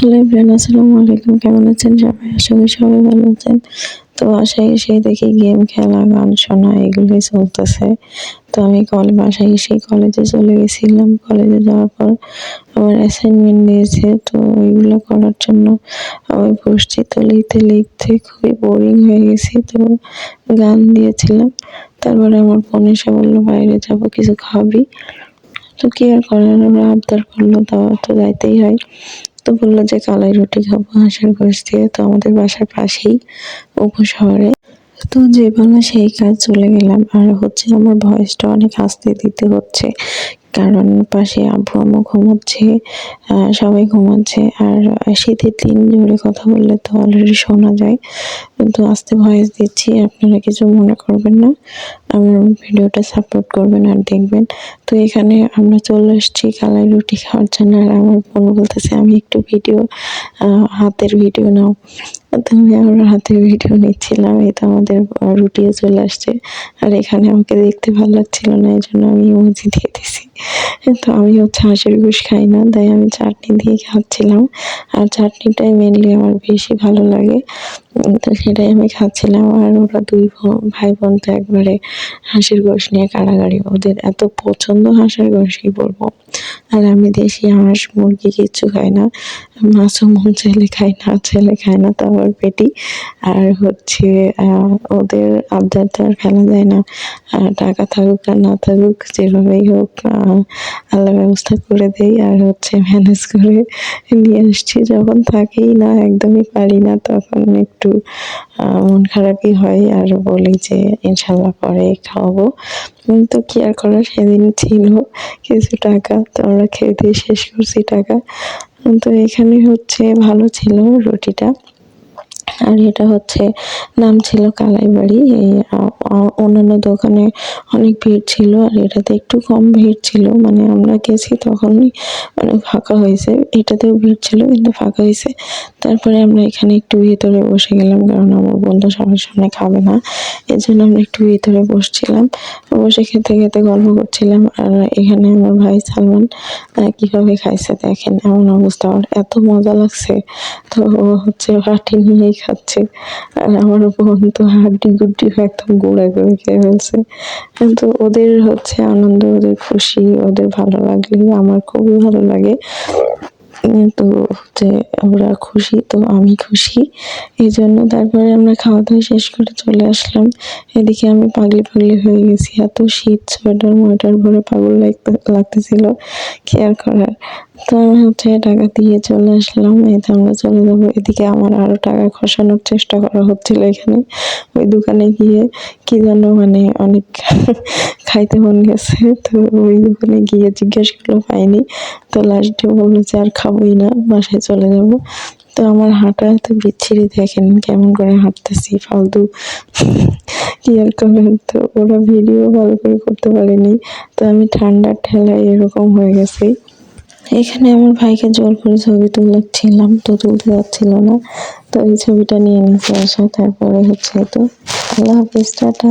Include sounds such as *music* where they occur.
Hello Ibrahim আসসালামু আলাইকুম। কেমন আছেন সবাই? আশা করি সবাই ভালো আছেন। তো বাসায় এসে দেখি গেম খেলা, গান শোনা, এগুলোই চলতেছে। তো আমি কলে, বাসায় এসে কলেজে চলে গেছিলাম। কলেজে যাওয়ার পর আমার অ্যাসাইনমেন্ট দিয়েছে। তো ওইগুলো করার জন্য আমি বসছি তো লিখতে লিখতে খুবই বোরিং হয়ে গেছি। তো গান দিয়েছিলাম। তারপরে আমার বোন এসে বলল, বাইরে যাব, কিছু খাবি? তো কি আর করার? আবদার করল, তাও তো যাইতেই হয়। তো বলল যে কালাই রুটি খাব। হাঁসের গোশ দিয়ে তো আমাদের বাসার পাশেই উপশহরে তো যে বলা সেই কাজ চলে গেলাম। আর হচ্ছে আমার ভয়েসটা অনেক আস্তে দিতে হচ্ছে। কারণ পাশে আব্বু, আম্মু ঘুমোচ্ছে সবাই ঘুমাচ্ছে। আর শীতের দিন জোরে কথা বললে তো অলরেডি শোনা যায়। কিন্তু আস্তে ভয়েস দিচ্ছি, আপনারা কিছু মনে করবেন না। আমার ভিডিওটা সাপোর্ট করবেন আর দেখবেন। তো এখানে আমরা চলে এসেছি কালাই রুটি খাওয়ার জন্য। আর আমার বোন বলতেছে, আমি একটু ভিডিও হাতের ভিডিও নাও। আমি আমার হাতের ভিডিও নিচ্ছিলাম এই তো আমাদের রুটিও চলে আসছে। আর এখানে আমাকে দেখতে ভালো লাগছিল না এই জন্য আমি ইমোজি দিয়ে দিছি। তো আমি হচ্ছে হাঁসের ঘুষ খাই না, তাই আমি চাটনি দিয়ে খাচ্ছিলাম। আর চাটনিটাই মেনলি আমার বেশি ভালো লাগে। তো সেটাই আমি খাচ্ছিলাম। আর ওরা দুই ভাই বোন তো একবারে হাঁসের গোশ নিয়ে কাড়াকাড়ি ওদের এত পছন্দ হাঁসের গোশ কি বলব? আর আমি দেশি হাঁস, মুরগি কিচ্ছু খাই না। মাছও মন চাইলে খাই না, চাইলে খাই না তো আমার পেটি আর হচ্ছে ওদের আবদার তো আর ফেলা যায় না। টাকা থাকুক আর না থাকুক, যেভাবেই হোক আল্লাহ ব্যবস্থা করে দেই। আর হচ্ছে ম্যানেজ করে নিয়ে আসছি। যখন থাকেই না, একদমই পারি না, তখন একটু মন খারাপই হয়। আর বলি যে, ইনশাল্লাহ পরে খাওয়াবো। তো কি আর করার? সেদিন ছিল কিছু টাকা, তো আমরা খেয়ে দিয়ে শেষ করছি টাকা। তো এখানে হচ্ছে ভালো ছিল রুটিটা। আর এটা হচ্ছে, নাম ছিল কালাইবাড়ি। এই অন্যান্য দোকানে অনেক ভিড় ছিল আর এটাতে একটু কম ভিড় ছিল। মানে আমরা গেছি তখনই মানে ফাঁকা হয়েছে। এটাতেও ভিড় ছিল কিন্তু ফাঁকা হয়েছে। তারপরে আমরা এখানে একটু ভিতরে বসে গেলাম কারণ আমার বন্ধু সবার সামনে খাবে না। এই জন্য আমরা একটু ভিতরে বসছিলাম। বসে খেতে খেতে গল্প করছিলাম। আর এখানে আমার ভাই সালমান কীভাবে খাইছে দেখেন, এমন অবস্থা। আমার এত মজা লাগছে। তো হচ্ছে হাঁটি নিয়েই খাচ্ছে। আর আমার বোন তো হাড্ডি গুড্ডি একদম গুঁড়া করে খেয়ে ফেলছে। কিন্তু ওদের হচ্ছে আনন্দ, ওদের খুশি, ওদের ভালো লাগলে আমার খুবই ভালো লাগে। তো হচ্ছে ওরা খুশি, তো আমি খুশি। এই জন্য তারপরে আমরা খাওয়া দাওয়া শেষ করে চলে আসলাম। এদিকে আমি পাগলি পাগলি হয়ে গেছি। এত শীত, সোয়েটার, মোয়েটার ভরে পাগল লাগতে, লাগতেছিল। কি আর করার? তো আমি হচ্ছে টাকা দিয়ে চলে আসলাম, এই তো আমরা চলে যাব। এদিকে আমার আরও টাকা খসানোর চেষ্টা করা হচ্ছিল এখানে। ওই দোকানে গিয়ে কি যেন মানে অনেক *laughs* খাইতে মন গেছে। তো ওই দোকানে গিয়ে জিজ্ঞেস করল, পাইনি? তো লাস্টে বলল যে, আর খাবোই না, বাসায় চলে যাব। তো আমার হাঁটা এত বিচ্ছিরি, দেখেন কেমন করে হাঁটতেছি, ফালতু *laughs* কি আর করবেন তো ওরা ভিডিও ভালো করে করতে পারেনি। তো আমি ঠান্ডার ঠেলায় এরকম হয়ে গেছি। এখানে আমার ভাইকে জোর করে ছবি তুলাচ্ছিলাম তো তুলতে যাচ্ছিল না। তো এই ছবিটা নিয়ে নিতে আসা, তারপরে হচ্ছে তো। আল্লাহ হাফিজ, টাটা।